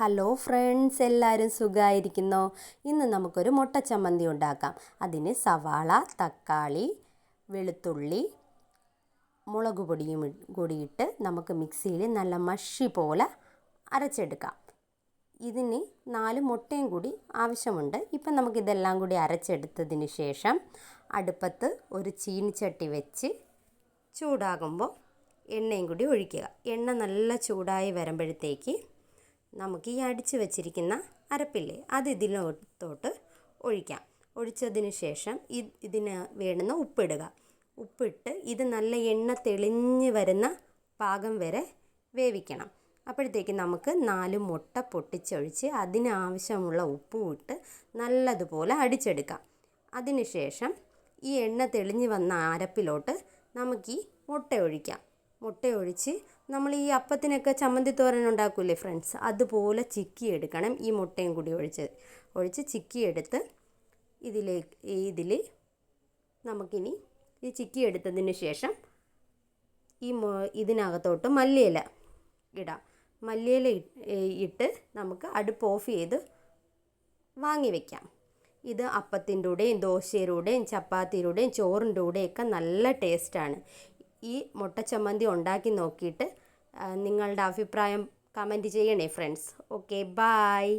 Hello friends എല്ലാവരും സുഖമായിരിക്കുന്നോ ഇന്ന് നമുക്കൊരു മുട്ട ചമ്മന്തി ഉണ്ടാക്കാം. അതിന് സവാള തക്കാളി വെളുത്തുള്ളി മുളക് പൊടിയും കൂടിയിട്ട് നമുക്ക് മിക്സിയിൽ നല്ല മഷി പോലെ അരച്ചെടുക്കാം. ഇതിന് നാല് മുട്ടയും കൂടി ആവശ്യമുണ്ട്. ഇപ്പം നമുക്കിതെല്ലാം കൂടി അരച്ചെടുത്തതിന് ശേഷം അടുപ്പത്ത് ഒരു ചീനിച്ചട്ടി വെച്ച് ചൂടാകുമ്പോൾ എണ്ണയും കൂടി ഒഴിക്കുക. എണ്ണ നല്ല ചൂടായി വരുമ്പോഴത്തേക്ക് നമുക്ക് ഈ അടിച്ച് വച്ചിരിക്കുന്ന അരപ്പില്ലേ അത് ഇതിലോട്ട് ഒഴിക്കാം. ഒഴിച്ചതിന് ശേഷം ഇതിന് വേണ്ടുന്ന ഉപ്പിടുക. ഉപ്പിട്ട് ഇത് നല്ല എണ്ണ തെളിഞ്ഞ് വരുന്ന പാകം വരെ വേവിക്കണം. അപ്പോഴത്തേക്ക് നമുക്ക് നാല് മുട്ട പൊട്ടിച്ചൊഴിച്ച് അതിനാവശ്യമുള്ള ഉപ്പും ഇട്ട് നല്ലതുപോലെ അടിച്ചെടുക്കാം. അതിനുശേഷം ഈ എണ്ണ തെളിഞ്ഞ് വന്ന അരപ്പിലോട്ട് നമുക്ക് ഈ മുട്ട ഒഴിക്കാം. മുട്ട ഒഴിച്ച് നമ്മൾ ഈ അപ്പത്തിനൊക്കെ ചമ്മന്തി തോരൻ ഉണ്ടാക്കൂലേ ഫ്രണ്ട്സ് അതുപോലെ ചിക്കി എടുക്കണം ഈ മുട്ടയും കൂടി ഒഴിച്ച്. ഒഴിച്ച് ചിക്കി എടുത്ത് ഇതിലേക്ക് ഇതിൽ നമുക്കിനി ഈ ചിക്കി എടുത്തതിന് ശേഷം ഈ ഇതിനകത്തോട്ട് മല്ലിയില ഇടാം. മല്ലിയില ഇട്ട് നമുക്ക് അടുപ്പ് ഓഫ് ചെയ്ത് വാങ്ങി വെക്കാം. ഇത് അപ്പത്തിന്റെ കൂടെയും ദോശയുടെ കൂടെയും ചപ്പാത്തിയുടെയും ചോറിന്റെ കൂടെയൊക്കെ നല്ല ടേസ്റ്റാണ് ഈ മുട്ട ചമ്മന്തി ഉണ്ടാക്കി നോക്കിയിട്ട് നിങ്ങളുടെ അഭിപ്രായം കമന്റ് ചെയ്യണേ ഫ്രണ്ട്സ് ഓക്കെ ബായ്